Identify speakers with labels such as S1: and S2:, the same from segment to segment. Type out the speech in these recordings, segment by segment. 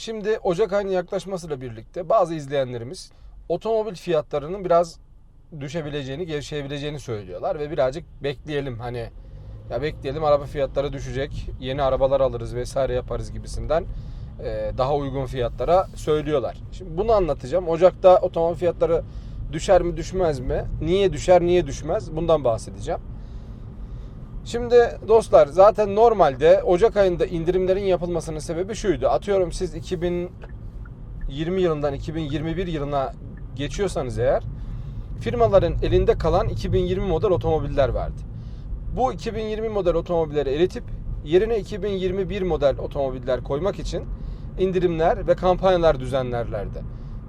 S1: Şimdi Ocak ayının yaklaşmasıyla birlikte bazı izleyenlerimiz otomobil fiyatlarının biraz düşebileceğini, gevşeyebileceğini söylüyorlar ve birazcık bekleyelim hani ya bekleyelim araba fiyatları düşecek, yeni arabalar alırız vesaire yaparız gibisinden daha uygun fiyatlara söylüyorlar. Şimdi bunu anlatacağım. Ocak'ta otomobil fiyatları düşer mi düşmez mi? Niye düşer, niye düşmez? Bundan bahsedeceğim. Şimdi dostlar zaten normalde Ocak ayında indirimlerin yapılmasının sebebi şuydu. Atıyorum siz 2020 yılından 2021 yılına geçiyorsanız eğer firmaların elinde kalan 2020 model otomobiller vardı. Bu 2020 model otomobilleri eritip yerine 2021 model otomobiller koymak için indirimler ve kampanyalar düzenlerlerdi.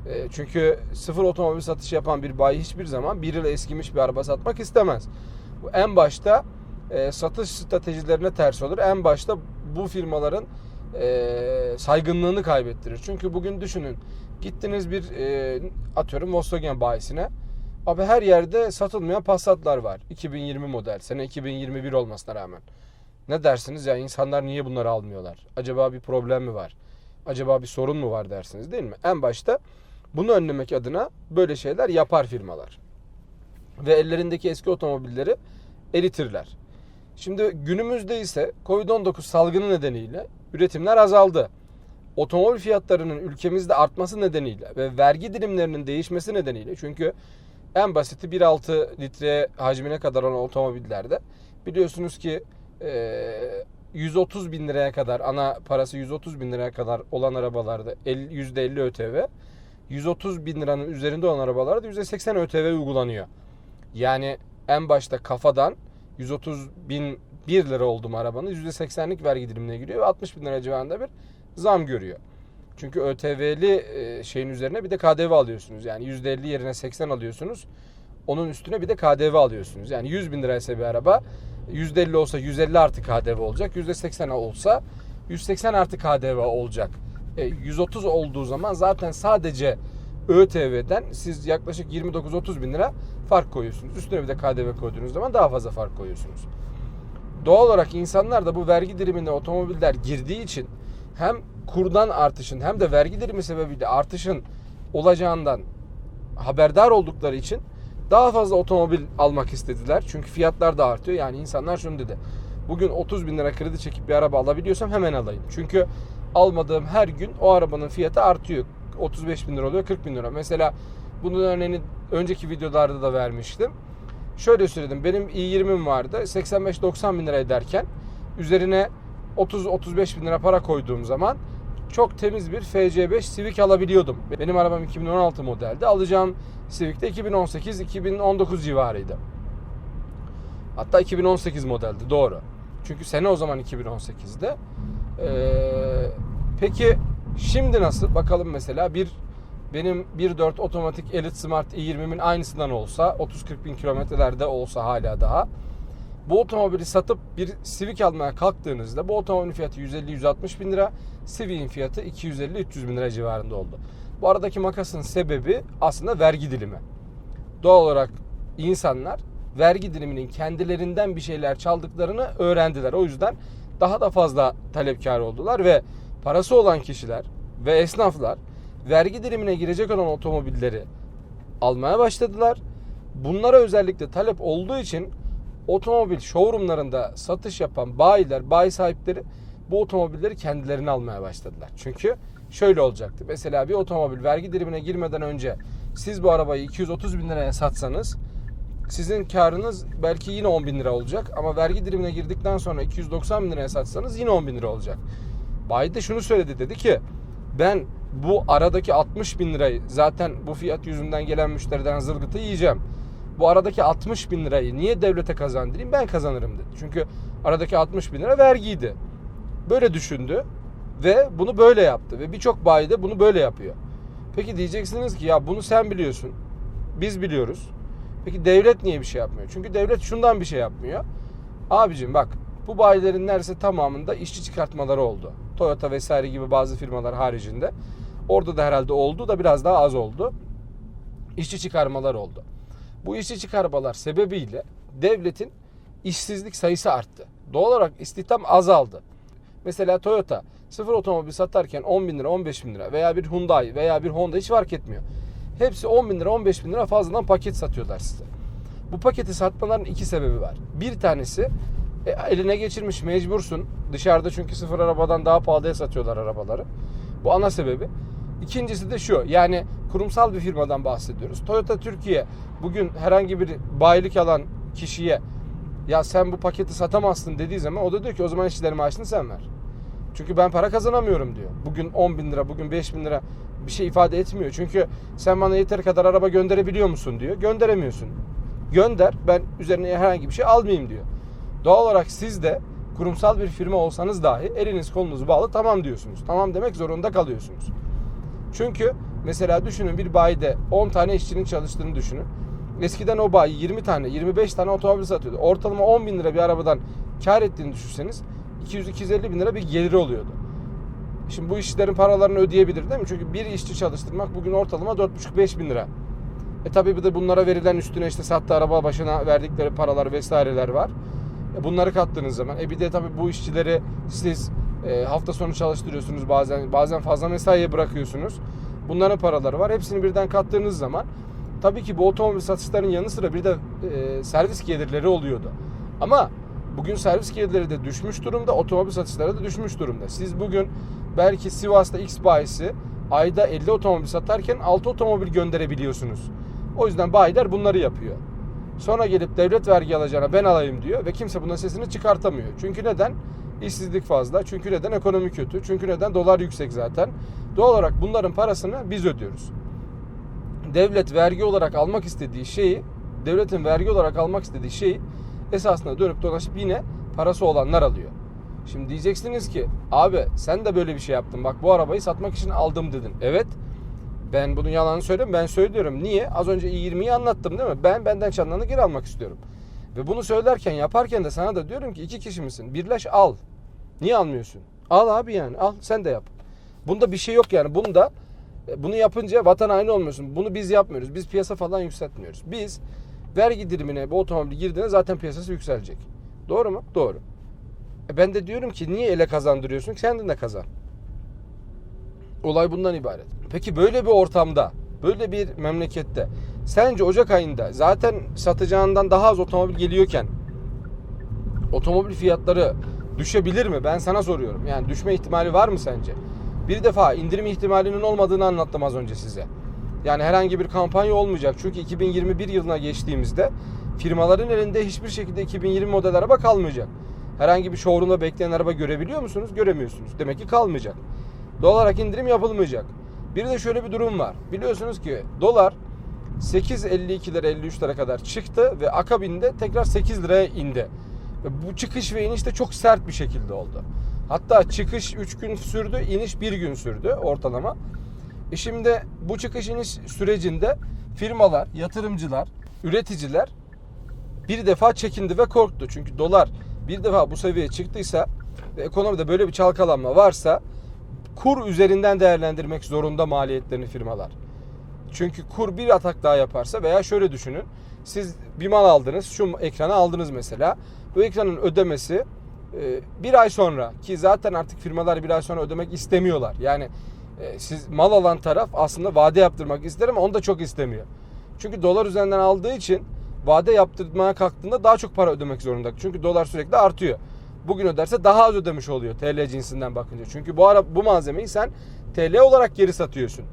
S1: E, Çünkü sıfır otomobil satışı yapan bir bayi hiçbir zaman bir yıl eskimiş bir araba satmak istemez. En başta e, satış stratejilerine ters olur. En başta bu firmaların e, saygınlığını kaybettirir. Çünkü bugün düşünün gittiniz bir e, atıyorum Volkswagen bayisine. Abi her yerde satılmayan Passat'lar var. 2020 model. Sene 2021 olmasına rağmen. Ne dersiniz ya insanlar niye bunları almıyorlar? Acaba bir problem mi var? Acaba bir sorun mu var dersiniz değil mi? En başta bunu önlemek adına böyle şeyler yapar firmalar. Ve ellerindeki eski otomobilleri eritirler. Şimdi günümüzde ise Covid-19 salgını nedeniyle üretimler azaldı. Otomobil fiyatlarının ülkemizde artması nedeniyle ve vergi dilimlerinin değişmesi nedeniyle çünkü en basiti 1.6 litre hacmine kadar olan otomobillerde biliyorsunuz ki e, 130 bin liraya kadar ana parası 130 bin liraya kadar olan arabalarda el- %50 ÖTV 130 bin liranın üzerinde olan arabalarda %80 ÖTV uygulanıyor. Yani en başta kafadan 130 bin 1 lira oldu mu arabanın %80'lik vergi dilimine giriyor ve 60 bin lira civarında bir zam görüyor. Çünkü ÖTV'li e, şeyin üzerine bir de KDV alıyorsunuz. Yani %50 yerine 80 alıyorsunuz. Onun üstüne bir de KDV alıyorsunuz. Yani 100 bin liraysa bir araba %50 olsa 150 artı KDV olacak. %80 olsa 180 artı KDV olacak. E, 130 olduğu zaman zaten sadece ÖTV'den siz yaklaşık 29-30 bin lira fark koyuyorsunuz. Üstüne bir de KDV koyduğunuz zaman daha fazla fark koyuyorsunuz. Doğal olarak insanlar da bu vergi dilimine otomobiller girdiği için hem kurdan artışın hem de vergi dilimi sebebiyle artışın olacağından haberdar oldukları için daha fazla otomobil almak istediler. Çünkü fiyatlar da artıyor. Yani insanlar şunu dedi. Bugün 30 bin lira kredi çekip bir araba alabiliyorsam hemen alayım. Çünkü almadığım her gün o arabanın fiyatı artıyor. 35 bin lira oluyor 40 bin lira. Mesela bunun örneğini önceki videolarda da vermiştim. Şöyle söyledim. Benim i20'm vardı. 85-90 bin lira ederken üzerine 30-35 bin lira para koyduğum zaman çok temiz bir FC5 Civic alabiliyordum. Benim arabam 2016 modeldi. Alacağım Civic de 2018-2019 civarıydı. Hatta 2018 modeldi doğru. Çünkü sene o zaman 2018'de. Ee, peki şimdi nasıl? Bakalım mesela bir benim 1.4 otomatik Elite Smart i20'min aynısından olsa 30-40 bin kilometrelerde olsa hala daha bu otomobili satıp bir Civic almaya kalktığınızda bu otomobilin fiyatı 150-160 bin lira Civic'in fiyatı 250-300 bin lira civarında oldu. Bu aradaki makasın sebebi aslında vergi dilimi. Doğal olarak insanlar vergi diliminin kendilerinden bir şeyler çaldıklarını öğrendiler. O yüzden daha da fazla talepkar oldular ve parası olan kişiler ve esnaflar vergi dilimine girecek olan otomobilleri almaya başladılar. Bunlara özellikle talep olduğu için otomobil showroomlarında satış yapan bayiler, bayi sahipleri bu otomobilleri kendilerine almaya başladılar. Çünkü şöyle olacaktı. Mesela bir otomobil vergi dilimine girmeden önce siz bu arabayı 230 bin liraya satsanız sizin karınız belki yine 10 bin lira olacak. Ama vergi dilimine girdikten sonra 290 bin liraya satsanız yine 10 bin lira olacak. Bayi de şunu söyledi dedi ki ben bu aradaki 60 bin lirayı zaten bu fiyat yüzünden gelen müşteriden zılgıtı yiyeceğim. Bu aradaki 60 bin lirayı niye devlete kazandırayım ben kazanırım dedi. Çünkü aradaki 60 bin lira vergiydi. Böyle düşündü ve bunu böyle yaptı ve birçok bayi de bunu böyle yapıyor. Peki diyeceksiniz ki ya bunu sen biliyorsun. Biz biliyoruz. Peki devlet niye bir şey yapmıyor? Çünkü devlet şundan bir şey yapmıyor. Abicim bak bu bayilerin neredeyse tamamında işçi çıkartmaları oldu. Toyota vesaire gibi bazı firmalar haricinde. Orada da herhalde oldu da biraz daha az oldu. İşçi çıkarmalar oldu. Bu işçi çıkarmalar sebebiyle devletin işsizlik sayısı arttı. Doğal olarak istihdam azaldı. Mesela Toyota sıfır otomobil satarken 10 bin lira 15 bin lira veya bir Hyundai veya bir Honda hiç fark etmiyor. Hepsi 10 bin lira 15 bin lira fazladan paket satıyorlar size. Bu paketi satmaların iki sebebi var. Bir tanesi e, eline geçirmiş mecbursun. Dışarıda çünkü sıfır arabadan daha pahalıya satıyorlar arabaları. Bu ana sebebi. İkincisi de şu yani kurumsal bir firmadan bahsediyoruz. Toyota Türkiye bugün herhangi bir bayilik alan kişiye ya sen bu paketi satamazsın dediği zaman o da diyor ki o zaman işçilerin maaşını sen ver. Çünkü ben para kazanamıyorum diyor. Bugün 10 bin lira, bugün 5 bin lira bir şey ifade etmiyor. Çünkü sen bana yeteri kadar araba gönderebiliyor musun diyor. Gönderemiyorsun. Gönder ben üzerine herhangi bir şey almayayım diyor. Doğal olarak siz de kurumsal bir firma olsanız dahi eliniz kolunuz bağlı tamam diyorsunuz. Tamam demek zorunda kalıyorsunuz. Çünkü mesela düşünün bir bayide 10 tane işçinin çalıştığını düşünün. Eskiden o bayi 20 tane 25 tane otomobil satıyordu. Ortalama 10 bin lira bir arabadan kar ettiğini düşünseniz 200-250 bin lira bir geliri oluyordu. Şimdi bu işçilerin paralarını ödeyebilir değil mi? Çünkü bir işçi çalıştırmak bugün ortalama 4,5-5 bin lira. E tabi bir de bunlara verilen üstüne işte sattığı araba başına verdikleri paralar vesaireler var. E bunları kattığınız zaman e bir de tabi bu işçileri siz e, hafta sonu çalıştırıyorsunuz bazen bazen fazla mesaiye bırakıyorsunuz. Bunların paraları var. Hepsini birden kattığınız zaman tabii ki bu otomobil satışlarının yanı sıra bir de e, servis gelirleri oluyordu. Ama bugün servis gelirleri de düşmüş durumda, otomobil satışları da düşmüş durumda. Siz bugün belki Sivas'ta X bayisi ayda 50 otomobil satarken 6 otomobil gönderebiliyorsunuz. O yüzden bayiler bunları yapıyor. Sonra gelip devlet vergi alacağına ben alayım diyor ve kimse bunun sesini çıkartamıyor. Çünkü neden? İşsizlik fazla. Çünkü neden? Ekonomi kötü. Çünkü neden? Dolar yüksek zaten. Doğal olarak bunların parasını biz ödüyoruz. Devlet vergi olarak almak istediği şeyi, devletin vergi olarak almak istediği şeyi esasında dönüp dolaşıp yine parası olanlar alıyor. Şimdi diyeceksiniz ki abi sen de böyle bir şey yaptın. Bak bu arabayı satmak için aldım dedin. Evet. Ben bunun yalanını söylüyorum. Ben söylüyorum. Niye? Az önce i20'yi anlattım değil mi? Ben benden çalınanı geri almak istiyorum. Ve bunu söylerken yaparken de sana da diyorum ki iki kişi misin? Birleş al. Niye almıyorsun? Al abi yani al sen de yap. Bunda bir şey yok yani. Bunda e, bunu yapınca vatan haini olmuyorsun. Bunu biz yapmıyoruz. Biz piyasa falan yükseltmiyoruz. Biz vergi dilimine bu otomobil girdiğinde zaten piyasası yükselecek. Doğru mu? Doğru. E ben de diyorum ki niye ele kazandırıyorsun? Kendin de kazan. Olay bundan ibaret. Peki böyle bir ortamda, böyle bir memlekette sence Ocak ayında zaten satacağından daha az otomobil geliyorken otomobil fiyatları düşebilir mi? Ben sana soruyorum. Yani düşme ihtimali var mı sence? Bir defa indirim ihtimalinin olmadığını anlattım az önce size. Yani herhangi bir kampanya olmayacak. Çünkü 2021 yılına geçtiğimizde firmaların elinde hiçbir şekilde 2020 model araba kalmayacak. Herhangi bir showroomda bekleyen araba görebiliyor musunuz? Göremiyorsunuz. Demek ki kalmayacak. Doğal olarak indirim yapılmayacak. Bir de şöyle bir durum var. Biliyorsunuz ki dolar 8.52 lira 53 lira kadar çıktı ve akabinde tekrar 8 liraya indi. Ve bu çıkış ve iniş de çok sert bir şekilde oldu. Hatta çıkış 3 gün sürdü, iniş 1 gün sürdü ortalama. E şimdi bu çıkış iniş sürecinde firmalar, yatırımcılar, üreticiler bir defa çekindi ve korktu. Çünkü dolar bir defa bu seviyeye çıktıysa ve ekonomide böyle bir çalkalanma varsa kur üzerinden değerlendirmek zorunda maliyetlerini firmalar. Çünkü kur bir atak daha yaparsa veya şöyle düşünün. Siz bir mal aldınız, şu ekranı aldınız mesela. Bu ekranın ödemesi e, bir ay sonra ki zaten artık firmalar bir ay sonra ödemek istemiyorlar. Yani e, siz mal alan taraf aslında vade yaptırmak ister ama onu da çok istemiyor. Çünkü dolar üzerinden aldığı için vade yaptırmaya kalktığında daha çok para ödemek zorunda. Çünkü dolar sürekli artıyor. Bugün öderse daha az ödemiş oluyor TL cinsinden bakınca. Çünkü bu ara bu malzemeyi sen TL olarak geri satıyorsun.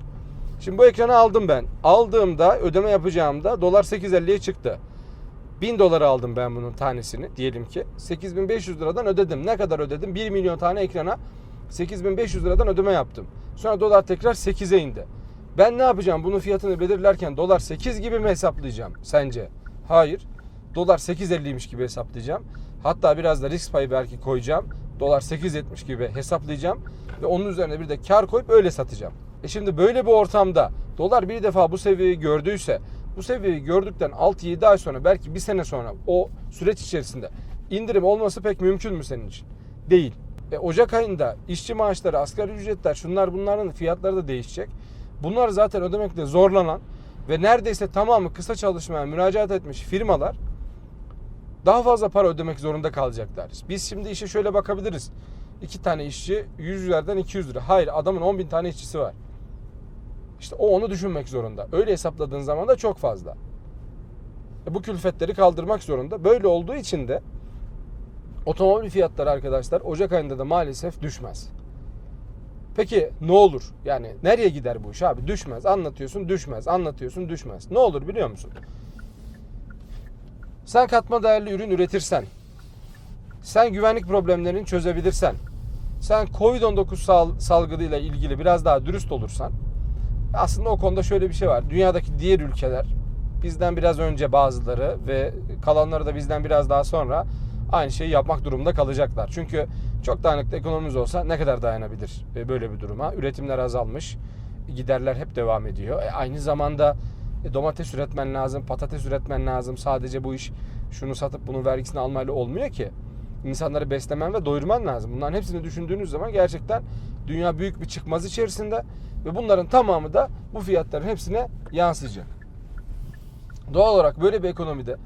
S1: Şimdi bu ekranı aldım ben. Aldığımda ödeme yapacağımda dolar 8.50'ye çıktı. 1000 dolara aldım ben bunun tanesini diyelim ki. 8500 liradan ödedim. Ne kadar ödedim? 1 milyon tane ekrana 8500 liradan ödeme yaptım. Sonra dolar tekrar 8'e indi. Ben ne yapacağım? Bunun fiyatını belirlerken dolar 8 gibi mi hesaplayacağım sence? Hayır. Dolar 8.50'ymiş gibi hesaplayacağım. Hatta biraz da risk payı belki koyacağım. Dolar 8.70 gibi hesaplayacağım. Ve onun üzerine bir de kar koyup öyle satacağım. E şimdi böyle bir ortamda dolar bir defa bu seviyeyi gördüyse bu seviyeyi gördükten 6-7 ay sonra belki bir sene sonra o süreç içerisinde indirim olması pek mümkün mü senin için? Değil. E, Ocak ayında işçi maaşları, asgari ücretler şunlar bunların fiyatları da değişecek. Bunlar zaten ödemekte zorlanan ve neredeyse tamamı kısa çalışmaya müracaat etmiş firmalar daha fazla para ödemek zorunda kalacaklar. Biz şimdi işe şöyle bakabiliriz. iki tane işçi 100 liradan 200 lira. Hayır adamın 10 bin tane işçisi var. İşte o onu düşünmek zorunda. Öyle hesapladığın zaman da çok fazla. E bu külfetleri kaldırmak zorunda. Böyle olduğu için de otomobil fiyatları arkadaşlar Ocak ayında da maalesef düşmez. Peki ne olur? Yani nereye gider bu iş abi? Düşmez. Anlatıyorsun düşmez. Anlatıyorsun düşmez. Ne olur biliyor musun? Sen katma değerli ürün üretirsen, sen güvenlik problemlerini çözebilirsen, sen Covid-19 sal- salgınıyla ilgili biraz daha dürüst olursan, aslında o konuda şöyle bir şey var. Dünyadaki diğer ülkeler bizden biraz önce bazıları ve kalanları da bizden biraz daha sonra aynı şeyi yapmak durumunda kalacaklar. Çünkü çok dağınıklı ekonomimiz olsa ne kadar dayanabilir e, böyle bir duruma? Üretimler azalmış, giderler hep devam ediyor. E, aynı zamanda e, domates üretmen lazım, patates üretmen lazım. Sadece bu iş şunu satıp bunun vergisini almayla olmuyor ki. İnsanları beslemen ve doyurman lazım. Bunların hepsini düşündüğünüz zaman gerçekten dünya büyük bir çıkmaz içerisinde ve bunların tamamı da bu fiyatların hepsine yansıyacak. Doğal olarak böyle bir ekonomide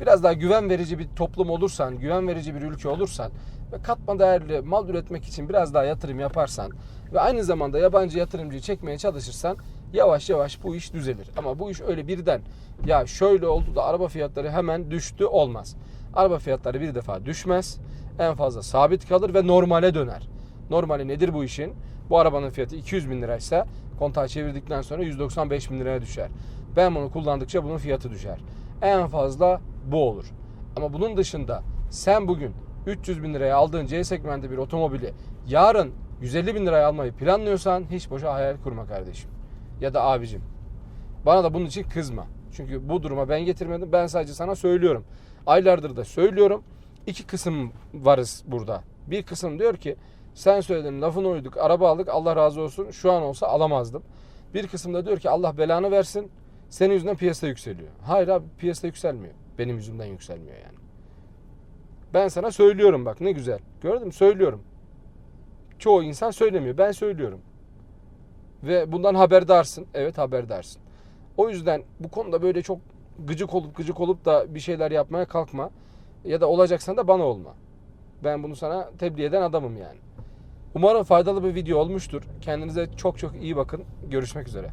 S1: biraz daha güven verici bir toplum olursan, güven verici bir ülke olursan ve katma değerli mal üretmek için biraz daha yatırım yaparsan ve aynı zamanda yabancı yatırımcıyı çekmeye çalışırsan yavaş yavaş bu iş düzelir. Ama bu iş öyle birden ya şöyle oldu da araba fiyatları hemen düştü olmaz. Araba fiyatları bir defa düşmez. En fazla sabit kalır ve normale döner. Normali nedir bu işin? Bu arabanın fiyatı 200 bin liraysa kontağı çevirdikten sonra 195 bin liraya düşer. Ben bunu kullandıkça bunun fiyatı düşer. En fazla bu olur. Ama bunun dışında sen bugün 300 bin liraya aldığın C segmenti bir otomobili yarın 150 bin liraya almayı planlıyorsan hiç boşa hayal kurma kardeşim. Ya da abicim. Bana da bunun için kızma. Çünkü bu duruma ben getirmedim. Ben sadece sana söylüyorum. Aylardır da söylüyorum. İki kısım varız burada. Bir kısım diyor ki sen söyledin lafına uyduk araba aldık Allah razı olsun şu an olsa alamazdım. Bir kısım da diyor ki Allah belanı versin senin yüzünden piyasa yükseliyor. Hayır abi piyasa yükselmiyor. Benim yüzümden yükselmiyor yani. Ben sana söylüyorum bak ne güzel. Gördün mü? Söylüyorum. Çoğu insan söylemiyor. Ben söylüyorum. Ve bundan haberdarsın. Evet haberdarsın. O yüzden bu konuda böyle çok gıcık olup gıcık olup da bir şeyler yapmaya kalkma. Ya da olacaksan da bana olma. Ben bunu sana tebliğ eden adamım yani. Umarım faydalı bir video olmuştur. Kendinize çok çok iyi bakın. Görüşmek üzere.